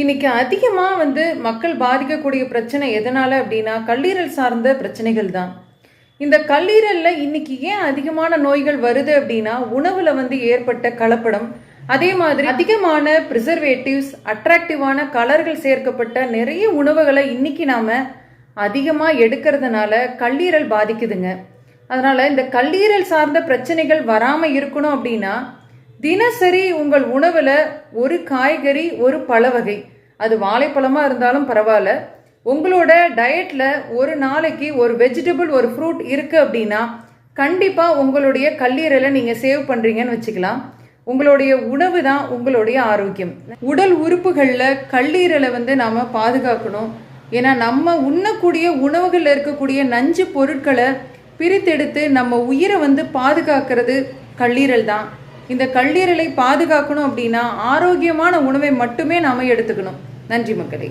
இன்னைக்கு அதிகமாக வந்து மக்கள் பாதிக்கக்கூடிய பிரச்சனை எதனால் அப்படின்னா கல்லீரல் சார்ந்த பிரச்சனைகள் தான். இந்த கல்லீரலில் இன்னைக்கு ஏன் அதிகமான நோய்கள் வருது அப்படின்னா உணவில் வந்து ஏற்பட்ட கலப்படம் அதே மாதிரி அதிகமான ப்ரிசர்வேட்டிவ்ஸ் அட்ராக்டிவான கலர்கள் சேர்க்கப்பட்ட நிறைய உணவுகளை இன்னைக்கு நாம் அதிகமாக எடுக்கிறதுனால கல்லீரல் பாதிக்குதுங்க. அதனால் இந்த கல்லீரல் சார்ந்த பிரச்சனைகள் வராமல் இருக்கணும் அப்படின்னா தினசரி உங்கள் உணவில் ஒரு காய்கறி ஒரு பழ வகை அது வாழைப்பழமாக இருந்தாலும் பரவாயில்ல. உங்களோட டயட்டில் ஒரு நாளைக்கு ஒரு வெஜிடபிள் ஒரு ஃப்ரூட் இருக்குது அப்படின்னா கண்டிப்பாக உங்களுடைய கல்லீரலை நீங்கள் சேவ் பண்ணுறீங்கன்னு வச்சுக்கலாம். உங்களுடைய உணவு தான் உங்களுடைய ஆரோக்கியம். உடல் உறுப்புகளில் கல்லீரலை வந்து நாம் பாதுகாக்கணும். ஏன்னா நம்ம உண்ணக்கூடிய உணவுகளில் இருக்கக்கூடிய நஞ்சு பொருட்களை பிரித்தெடுத்து நம்ம உயிரை வந்து பாதுகாக்கிறது கல்லீரல் தான். இந்த கல்லீரலை பாதுகாக்கணும் அப்படின்னா ஆரோக்கியமான உணவை மட்டுமே நாம் எடுத்துக்கணும். நன்றி மக்களே.